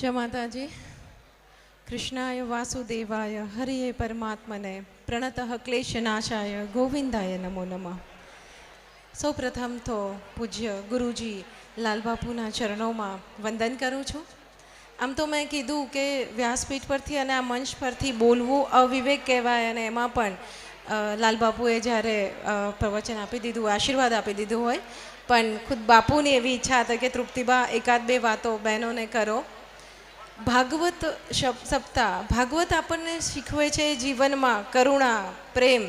જય માતાજી. કૃષ્ણાય વાસુદેવાય હરિએ પરમાત્મને, પ્રણતઃ ક્લેશનાશાય, ગોવિંદાય નમો નમઃ. સૌ પ્રથમ તો પૂજ્ય ગુરુજી લાલબાપુના ચરણોમાં વંદન કરું છું. આમ તો મેં કીધું કે વ્યાસપીઠ પરથી અને આ મંચ પરથી બોલવું અવિવેક કહેવાય અને એમાં પણ લાલબાપુએ જ્યારે પ્રવચન આપી દીધું, આશીર્વાદ આપી દીધું હોય, પણ ખુદ બાપુની એવી ઈચ્છા હતી કે તૃપ્તિબા એકાદ બે વાતો બહેનોને કરો. ભાગવત સપ્તાહ. ભાગવત આપણને શીખવે છે જીવનમાં કરુણા, પ્રેમ.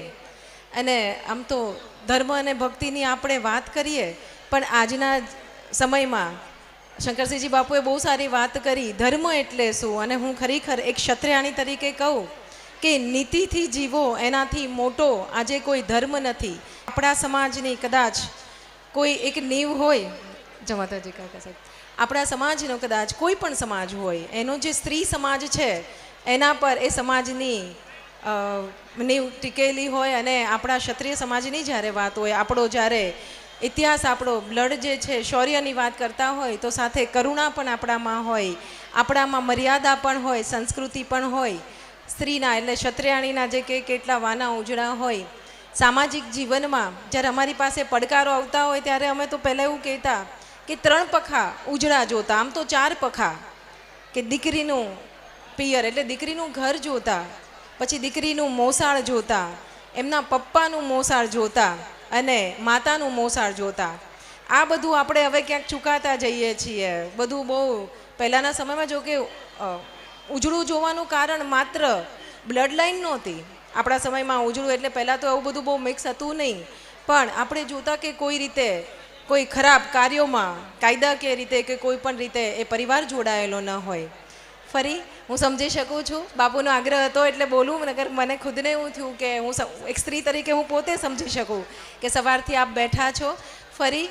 અને આમ તો ધર્મ અને ભક્તિની આપણે વાત કરીએ, પણ આજના સમયમાં શંકરસિંહજી બાપુએ બહુ સારી વાત કરી, ધર્મ એટલે શું? અને હું ખરેખર એક ક્ષત્રિયાણી તરીકે કહું કે નીતિથી જીવો, એનાથી મોટો આજે કોઈ ધર્મ નથી. આપણા સમાજની કદાચ કોઈ એક નીવ હોય જમાતાજી કાકા સાહેબ. આપણા સમાજનો કદાચ કોઈ પણ સમાજ હોય, એનો જે સ્ત્રી સમાજ છે, એના પર એ સમાજની નીવ ટીકેલી હોય અને આપણા ક્ષત્રિય સમાજની જ્યારે વાત હોય, આપણો જ્યારે ઇતિહાસ, આપણો બ્લડ જે છે, શૌર્યની વાત કરતા હોય, તો સાથે કરુણા પણ આપણામાં હોય, આપણામાં મર્યાદા પણ હોય, સંસ્કૃતિ પણ હોય, સ્ત્રીના એટલે ક્ષત્રિયાણીના જે કે કેટલા વાના ઉજળા હોય. સામાજિક જીવનમાં જ્યારે અમારી પાસે પડકારો આવતા હોય, ત્યારે અમે તો પહેલાં એવું કહેતા કે ત્રણ પખા ઉજળા જોતા. આમ તો ચાર પખા. કે દીકરીનું પિયર એટલે દીકરીનું ઘર જોતા, પછી દીકરીનું મોસાળ જોતા, એમના પપ્પાનું મોસાળ જોતા અને માતાનું મોસાળ જોતા. આ બધું આપણે હવે ક્યાંક ચૂકાતા જઈએ છીએ. બધું બહુ પહેલાંના સમયમાં જો કે ઉજળું જોવાનું કારણ માત્ર બ્લડ લાઈન નહોતી. આપણા સમયમાં ઉજળું એટલે પહેલાં તો એવું બધું બહુ મિક્સ હતું નહીં. પણ આપણે જોતા કે કોઈ રીતે કોઈ ખરાબ કાર્યોમાં કાયદાકીય રીતે કે કોઈ પણ રીતે એ પરિવાર જોડાયેલો ન હોય. ફરી, હું સમજી શકું છું. બાપુનો આગ્રહ હતો એટલે બોલું નગર મને ખુદને એવું થયું કે હું એક સ્ત્રી તરીકે હું પોતે સમજી શકું કે સવારથી આપ બેઠા છો. ફરી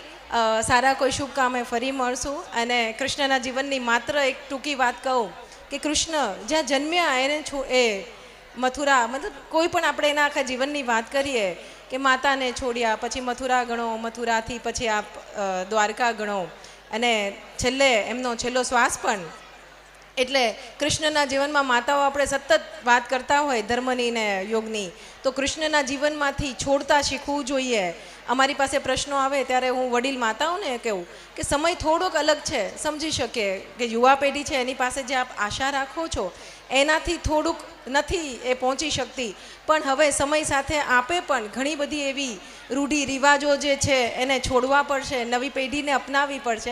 સારા કોઈ શુભ કામે ફરી મળશું અને કૃષ્ણના જીવનની માત્ર એક ટૂંકી વાત કહું કે કૃષ્ણ જ્યાં જન્મ્યા એને છો એ મથુરા, મતલબ કોઈ પણ આપણે એના આખા જીવનની વાત કરીએ કે માતાને છોડ્યા, પછી મથુરા ગણો, મથુરાથી પછી આપ દ્વારકા ગણો. અને છેલ્લે એમનો છેલ્લો શ્વાસ પણ એટલે કૃષ્ણના જીવનમાં માતાઓ આપણે સતત વાત કરતા હોય ધર્મની ને યોગની, તો કૃષ્ણના જીવનમાંથી છોડતા શીખવું જોઈએ. અમારી પાસે પ્રશ્નો આવે ત્યારે હું વડીલ માતાઓને કહું કે સમય થોડોક અલગ છે, સમજી શકીએ કે યુવા પેઢી છે એની પાસે જે આપ આશા રાખો છો, એનાથી થોડુંક નથી એ પહોંચી શકતી. પણ હવે સમય સાથે આપે પણ ઘણી બધી એવી રૂઢિ રિવાજો જે છે એને છોડવા પડશે, નવી પેઢીને અપનાવવી પડશે.